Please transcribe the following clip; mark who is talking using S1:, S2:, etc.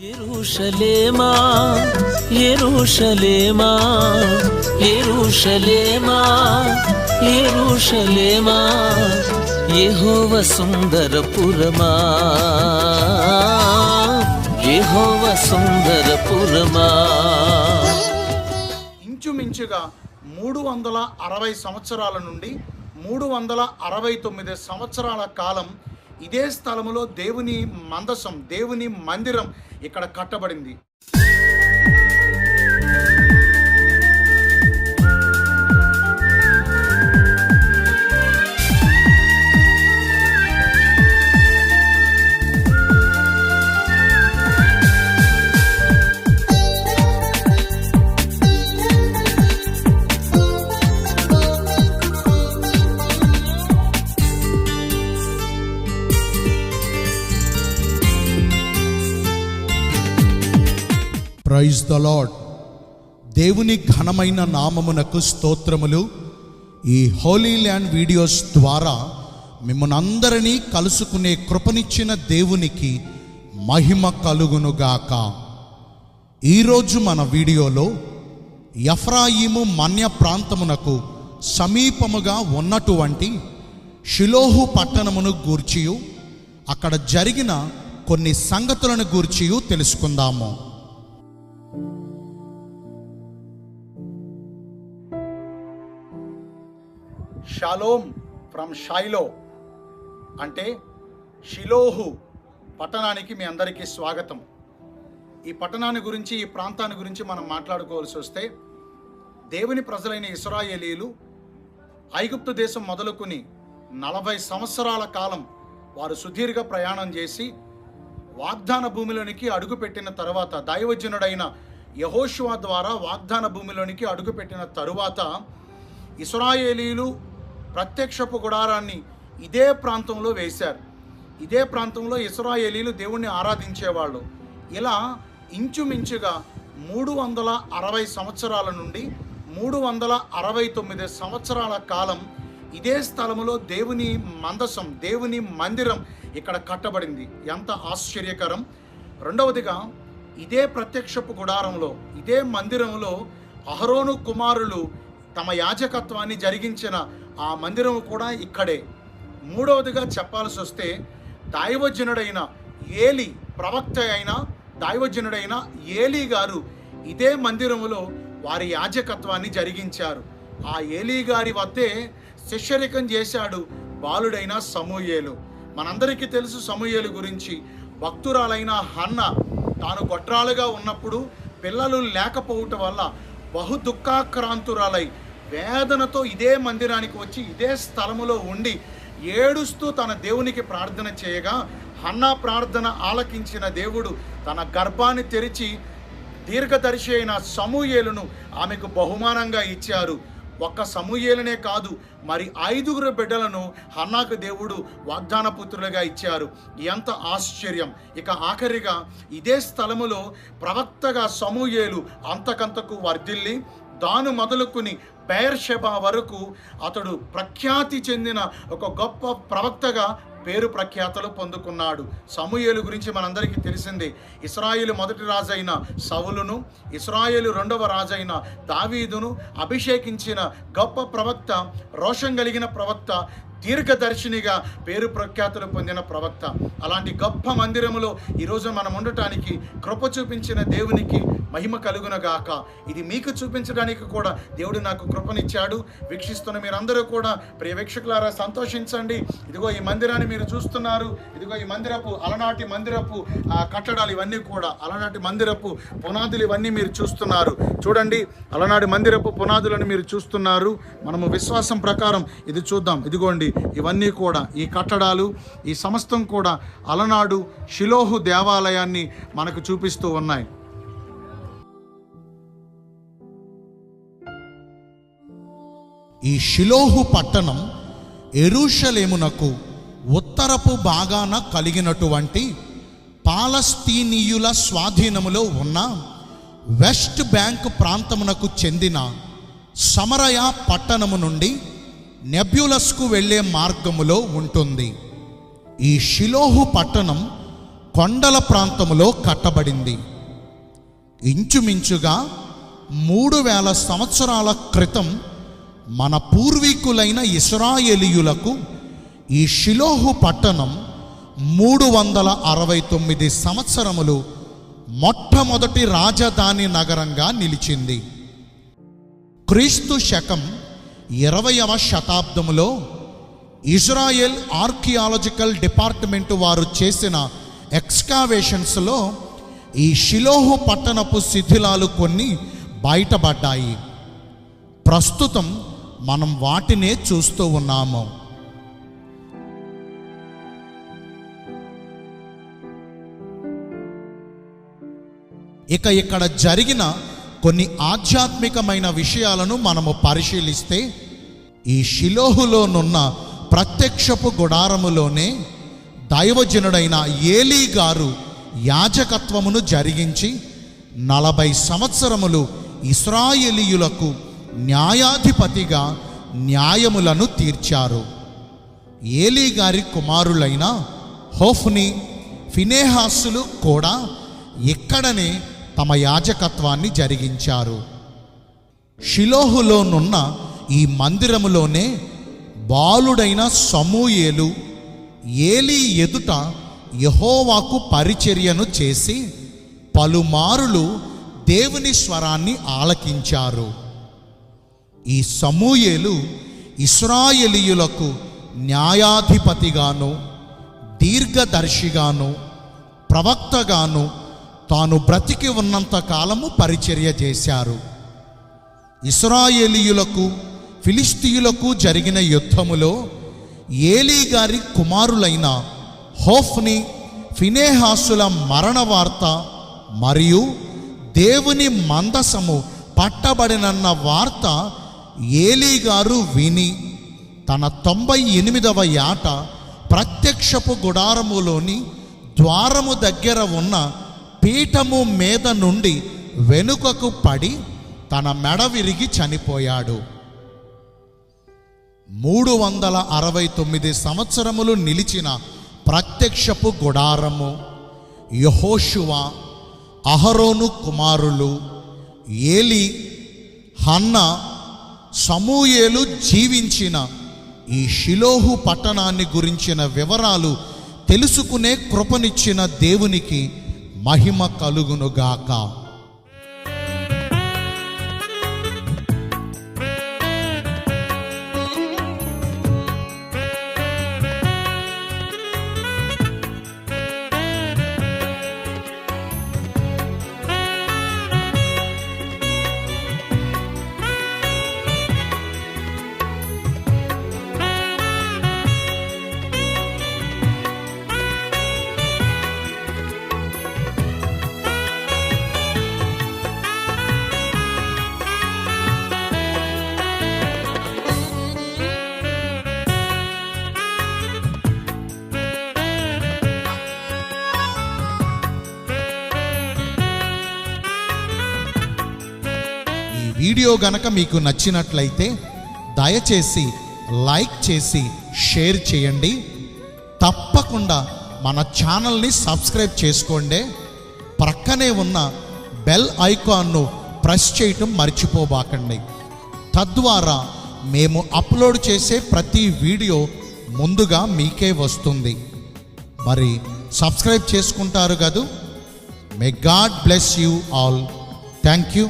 S1: ఎరుషలేమా ఎరుషలేమా ఎరుషలేమా ఎరుషలేమా యెహోవ సుందరపురమా యెహోవ సుందరపురమా.
S2: ఇంచుమించుగా మూడు వందల అరవై సంవత్సరాల నుండి మూడు వందల అరవై తొమ్మిది సంవత్సరాల కాలం ఇదే స్థలములో దేవుని మందసం దేవుని మందిరం ఇక్కడ కట్టబడింది.
S3: ప్రైజ్ ద లాడ్ దేవుని ఘనమైన నామమునకు స్తోత్రములు. ఈ హోలీ ల్యాండ్ వీడియోస్ ద్వారా మిమ్మల్ని అందరినీ కలుసుకునే కృపనిచ్చిన దేవునికి మహిమ కలుగునుగాక ఈరోజు మన వీడియోలో ఎఫ్రాయిము మన్య ప్రాంతమునకు సమీపముగా ఉన్నటువంటి షిలోహు పట్టణమును గూర్చియు అక్కడ జరిగిన కొన్ని సంగతులను గూర్చియు తెలుసుకుందాము.
S2: షాలోమ్ ఫ్రమ్ షైలో అంటే షిలోహు పట్టణానికి మీ అందరికీ స్వాగతం. ఈ పట్టణాన్ని గురించి ఈ ప్రాంతాన్ని గురించి మనం మాట్లాడుకోవాల్సి వస్తే దేవుని ప్రజలైన ఇస్రాయేలీలు ఐగుప్తు దేశం మొదలుకొని నలభై సంవత్సరాల కాలం వారు సుదీర్ఘ ప్రయాణం చేసి వాగ్దాన భూమిలోనికి అడుగుపెట్టిన తర్వాత దైవజనుడైన యహోషువా ద్వారా వాగ్దాన భూమిలోనికి అడుగుపెట్టిన తరువాత ఇస్రాయేలీలు ప్రత్యక్షపు గుడారాన్ని ఇదే ప్రాంతంలో వేశారు. ఇదే ప్రాంతంలో ఇస్రాయేలీలు దేవుణ్ణి ఆరాధించేవాళ్ళు. ఇలా ఇంచుమించుగా మూడు వందల అరవై సంవత్సరాల నుండి మూడు వందల అరవై తొమ్మిది సంవత్సరాల కాలం ఇదే స్థలములో దేవుని మందసం దేవుని మందిరం ఇక్కడ కట్టబడింది. ఎంత ఆశ్చర్యకరం! రెండవదిగా ఇదే ప్రత్యక్షపు గుడారంలో ఇదే మందిరంలో అహరోను కుమారులు తమ యాజకత్వాన్ని జరిగించిన ఆ మందిరం కూడా ఇక్కడే. మూడవదిగా చెప్పాల్సి వస్తే దైవజనుడైన ఏలి ప్రవక్త అయిన దైవజనుడైన ఏలి గారు ఇదే మందిరములో వారి యాజకత్వాన్ని జరిగించారు. ఆ ఏలి గారి వద్దే శిష్యరికం చేశాడు బాలుడైన సమూయేలు. మనందరికీ తెలుసు సమూయేలు గురించి. భక్తురాలైన హన్న తాను గొడ్రాలుగా ఉన్నప్పుడు పిల్లలు లేకపోవటం వల్ల బహు దుఃఖాక్రాంతురాలై వేదనతో ఇదే మందిరానికి వచ్చి ఇదే స్థలములో ఉండి ఏడుస్తూ తన దేవునికి ప్రార్థన చేయగా హన్నా ప్రార్థన ఆలకించిన దేవుడు తన గర్భాన్ని తెరిచి దీర్ఘదర్శి అయిన సమూయేలును ఆమెకు బహుమానంగా ఇచ్చారు. ఒక్క సమూయేలనే కాదు మరి ఐదుగురు బిడ్డలను హన్నాకు దేవుడు వాగ్దాన పుత్రులుగా ఇచ్చారు. ఎంత ఆశ్చర్యం! ఇక ఆఖరిగా ఇదే స్థలములో ప్రవక్తగా సమూయేలు అంతకంతకు వర్ధిల్లి దాను మొదలుకుని బెయర్షెబా వరకు అతడు ప్రఖ్యాతి చెందిన ఒక గొప్ప ప్రవక్తగా పేరు ప్రఖ్యాతలు పొందుకున్నాడు. సమూయేలు గురించి మనందరికీ తెలిసిందే. ఇస్రాయేలు మొదటి రాజైన సవులును ఇస్రాయేలు రెండవ రాజైన దావీదును అభిషేకించిన గొప్ప ప్రవక్త రోషం కలిగిన ప్రవక్త దీర్ఘదర్శినిగా పేరు ప్రఖ్యాతులు పొందిన ప్రవక్త. అలాంటి గొప్ప మందిరములో ఈరోజు మనం ఉండటానికి కృప చూపించిన దేవునికి మహిమ కలుగునగాక ఇది మీకు చూపించడానికి కూడా దేవుడు నాకు కృపనిచ్చాడు. వీక్షిస్తున్న మీరందరూ కూడా ప్రియ వీక్షకులారా సంతోషించండి. ఇదిగో ఈ మందిరాన్ని మీరు చూస్తున్నారు. ఇదిగో ఈ మందిరపు అలనాటి మందిరపు ఆ, కట్టడాలు ఇవన్నీ కూడా అలనాటి మందిరపు పునాదులు ఇవన్నీ మీరు చూస్తున్నారు. చూడండి అలనాటి మందిరపు పునాదులను మీరు చూస్తున్నారు. మనము విశ్వాసం ప్రకారం ఇది చూద్దాం. ఇదిగోండి ఇవన్నీ కూడా ఈ కట్టడాలు ఈ సమస్తం కూడా అలనాడు షిలోహు దేవాలయాన్ని మనకు చూపిస్తూ ఉన్నాయి.
S3: ఈ షిలోహు పట్టణం ఎరుషలేమునకు ఉత్తరపు భాగాన కలిగినటువంటి పాలస్తీనీయుల స్వాధీనములో ఉన్న వెస్ట్ బ్యాంక్ ప్రాంతమునకు చెందిన సమరయ పట్టణము నుండి నెబ్యులస్కు వెళ్ళే మార్గములో ఉంటుంది. ఈ షిలోహు పట్టణం
S2: కొండల ప్రాంతములో కట్టబడింది. ఇంచుమించుగా మూడు వేల సంవత్సరాల క్రితం మన పూర్వీకులైన ఇస్రాయేలీయులకు ఈ షిలోహు పట్టణం మూడు వందల అరవై తొమ్మిది సంవత్సరములు మొట్టమొదటి రాజధాని నగరంగా నిలిచింది. క్రీస్తు శకం ఇరవయవ శతాబ్దంలో ఇజ్రాయెల్ ఆర్కియాలజికల్ డిపార్ట్మెంట్ వారు చేసిన ఎక్స్కావేషన్స్లో ఈ షిలోహు పట్టణపు శిథిలాలు కొన్ని బయటపడ్డాయి. ప్రస్తుతం మనం వాటినే చూస్తూ ఉన్నాము. ఇక ఇక్కడ జరిగిన కొన్ని ఆధ్యాత్మికమైన విషయాలను మనము పరిశీలిస్తే ఈ షిలోహులోనున్న ప్రత్యక్షపు గుడారములోనే దైవజనుడైన ఏలీ గారు యాజకత్వమును జరిగించి నలభై సంవత్సరములు ఇస్రాయేలీయులకు న్యాయాధిపతిగా న్యాయములను తీర్చారు. ఏలీ గారి కుమారులైన హోఫ్ని ఫినేహాసులు కూడా ఇక్కడనే తమ యాజకత్వాన్ని జరిగించారు. షిలోహులోనున్న ఈ మందిరములోనే బాలుడైన సమూయేలు ఏలీ ఎదుట యహోవాకు పరిచర్యను చేసి పలుమారులు దేవుని స్వరాన్ని ఆలకించారు. ఈ సమూయేలు ఇస్రాయేలీయులకు న్యాయాధిపతిగాను దీర్ఘదర్శిగాను ప్రవక్తగాను తాను బ్రతికి ఉన్నంత కాలము పరిచర్య చేశారు. ఇస్రాయేలీయులకు ఫిలిస్తీయులకు జరిగిన యుద్ధములో ఏలీ గారి కుమారులైన హోఫ్ని ఫినేహాసుల మరణ వార్త మరియు దేవుని మందసము పట్టబడినన్న వార్త ఏలీ గారు విని తన తొంభై ఎనిమిదవ యాట ప్రత్యక్షపు గుడారములోని ద్వారము దగ్గర ఉన్న పీఠము మీద నుండి వెనుకకు పడి తన మెడ విరిగి చనిపోయాడు. మూడు వందల అరవై తొమ్మిది సంవత్సరములు నిలిచిన ప్రత్యక్షపు గుడారము యహోషువ అహరోను కుమారులు ఏలి హన్న సమూయేలు జీవించిన ఈ షిలోహు పట్టణాన్ని గురించిన వివరాలు తెలుసుకునే కృపనిచ్చిన దేవునికి మహిమ కలుగునుగాక. వీడియో గనక మీకు నచ్చినట్లయితే దయచేసి లైక్ చేసి షేర్ చేయండి. తప్పకుండా మన ఛానల్ని సబ్స్క్రైబ్ చేసుకోండి. ప్రక్కనే ఉన్న బెల్ ఐకాన్ను ప్రెస్ చేయటం మర్చిపోబాకండి. తద్వారా మేము అప్లోడ్ చేసే ప్రతి వీడియో ముందుగా మీకే వస్తుంది. మరి సబ్స్క్రైబ్ చేసుకుంటారు కదూ? May God bless you all thank you